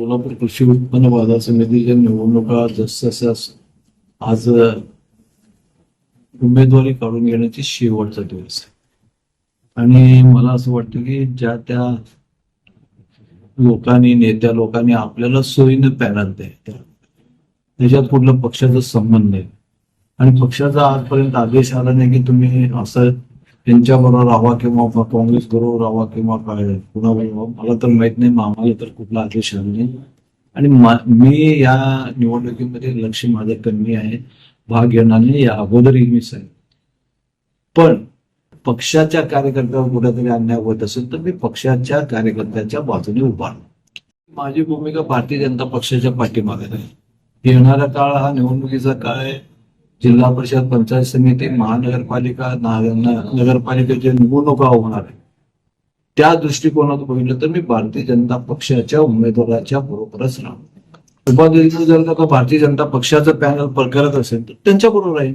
सोलापूर कृषी उत्पन्न बाजार समितीच्या निवडणुका जसजशा आज उमेदवारी काढून घेण्याची शेवटचा दिवस आहे. आणि मला असं वाटतं की ज्या त्या लोकांनी नेत्या लोकांनी आपल्याला सोयीनं पॅनल द्यायचा त्याच्यात कुठलं पक्षाचा संबंध नाही. आणि पक्षाचा आजपर्यंत आदेश आला नाही की तुम्ही असं त्यांच्याबरोबर राहावा किंवा काँग्रेस बरोबर राहावा किंवा काय कुणाबरोबर मला तर माहीत नाही आम्हाला तर कुठला आदेश आला नाही. आणि मी या निवडणुकीमध्ये लक्ष माझं कमी आहे भाग घेणार नाही या अगोदरही मी आहे पण पक्षाच्या कार्यकर्त्यावर कुठेतरी अन्याय होत असेल तर मी पक्षाच्या कार्यकर्त्याच्या बाजूने उभा माझी भूमिका भारतीय जनता पक्षाच्या पाठीमागे आहे येणारा काळ हा निवडणुकीचा काळ आहे. जिल्हा परिषद पंचायत समिती महानगरपालिका ना- नगरपालिकेच्या निवडणुका होणार आहे त्या दृष्टिकोनात बघितलं तर मी भारतीय जनता पक्षाच्या उमेदवाराच्या बरोबरच राहणार. उपाध्यक्ष जर का भारतीय जनता पक्षाचं पॅनल करत असेल तर त्यांच्या बरोबर राहील